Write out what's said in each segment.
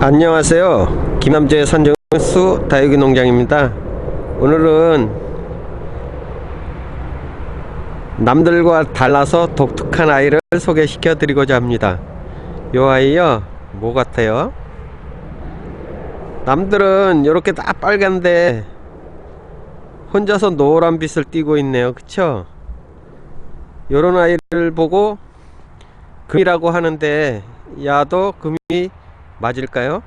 안녕하세요. 김남재 산정수 다육이 농장입니다. 오늘은 남들과 달라서 독특한 아이를 소개시켜 드리고자 합니다. 요 아이요, 뭐 같아요? 남들은 이렇게 다 빨간데 혼자서 노란 빛을 띠고 있네요. 그쵸? 요런 아이를 보고 금이라고 하는데 야도 금이 맞을까요?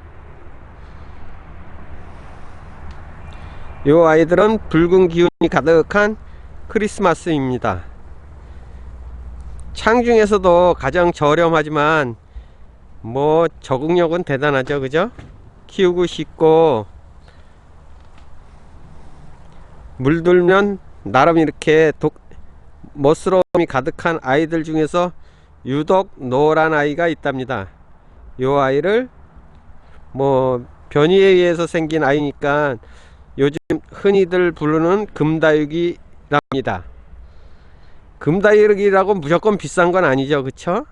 요 아이들은 붉은 기운이 가득한 크리스마스입니다. 창 중에서도 가장 저렴하지만 뭐 적응력은 대단하죠. 그죠? 키우고 싶고 물들면 나름 이렇게 독 멋스러움이 가득한 아이들 중에서 유독 노란 아이가 있답니다. 요 아이를 뭐 변이에 의해서 생긴 아이니까 요즘 흔히들 부르는 금다육이랍니다. 금다육이라고 무조건 비싼 건 아니죠, 그쵸?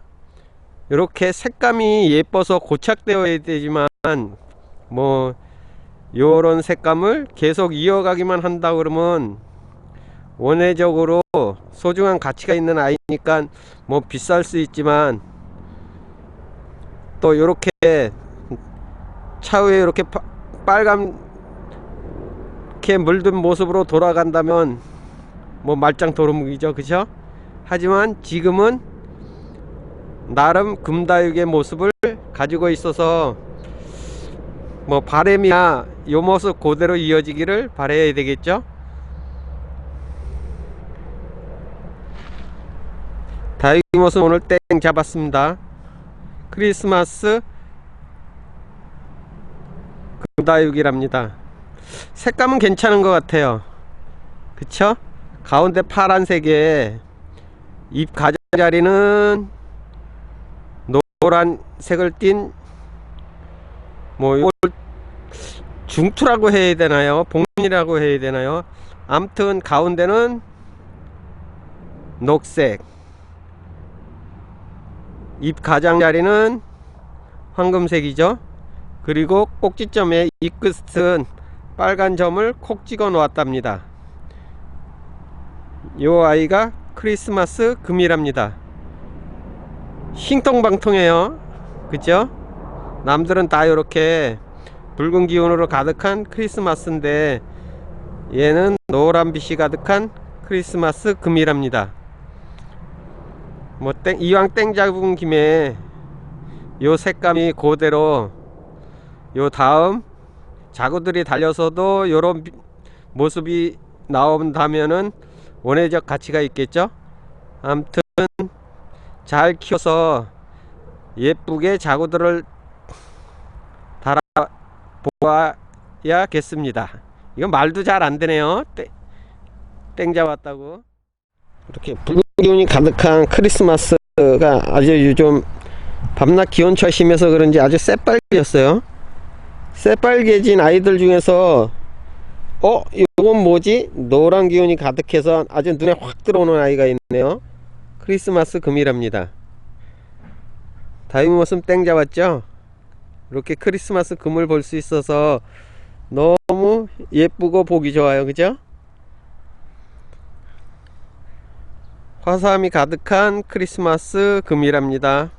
이렇게 색감이 예뻐서 고착되어야 되지만 뭐 요런 색감을 계속 이어가기만 한다 그러면 원회적으로 소중한 가치가 있는 아이니까 뭐 비쌀 수 있지만 또 요렇게 차후에 이렇게 파, 빨간 게 물든 모습으로 돌아간다면 뭐 말짱 도루묵이죠. 그죠? 하지만 지금은 나름 금다육의 모습을 가지고 있어서 뭐 바램이야 요 모습 그대로 이어지기를 바래야 되겠죠? 다육이 모습 오늘 땡 잡았습니다. 크리스마스 금다육이랍니다. 색감은 괜찮은 것 같아요. 그쵸? 가운데 파란색에 잎 가장자리는 노란색을 띤 뭐 이걸 중투라고 해야 되나요? 봉이라고 해야 되나요? 암튼 가운데는 녹색. 잎 가장자리는 황금색이죠 그리고 꼭지점에 잎 끝은 빨간 점을 콕 찍어 놓았답니다. 요 아이가 크리스마스 금이랍니다. 싱통방통해요. 그죠 남들은 다 이렇게 붉은 기운으로 가득한 크리스마스인데 얘는 노란 빛이 가득한 크리스마스 금이랍니다. 뭐 땡, 이왕 땡 잡은 김에 요 색감이 그대로 요 다음 자구들이 달려서도 요런 모습이 나온다면은 원회적 가치가 있겠죠? 암튼 잘 키워서 예쁘게 자구들을 달아 보아야겠습니다. 이건 말도 잘 안되네요. 땡, 땡 잡았다고. 이렇게 붉은 기운이 가득한 크리스마스가 아주 요즘 밤낮 기온차 심해서 그런지 아주 새빨개졌어요 새빨개진 아이들 중에서 어? 이건 뭐지? 노란 기운이 가득해서 아주 눈에 확 들어오는 아이가 있네요 크리스마스 금이랍니다 다이브 모습 땡 잡았죠? 이렇게 크리스마스 금을 볼 수 있어서 너무 예쁘고 보기 좋아요 그죠? 화사함이 가득한 크리스마스 금이랍니다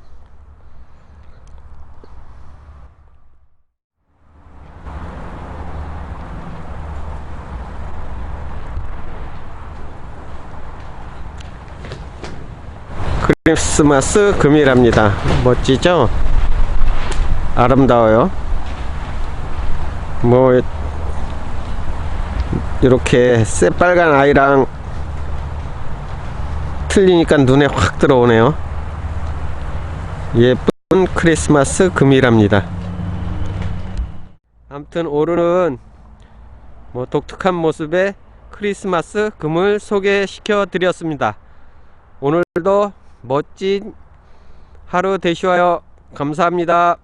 크리스마스 금이랍니다. 멋지죠? 아름다워요. 뭐 이렇게 새빨간 아이랑 틀리니까 눈에 확 들어오네요. 예쁜 크리스마스 금이랍니다. 아무튼 오늘은 뭐 독특한 모습의 크리스마스 금을 소개시켜 드렸습니다. 오늘도 멋진 하루 되시와요. 감사합니다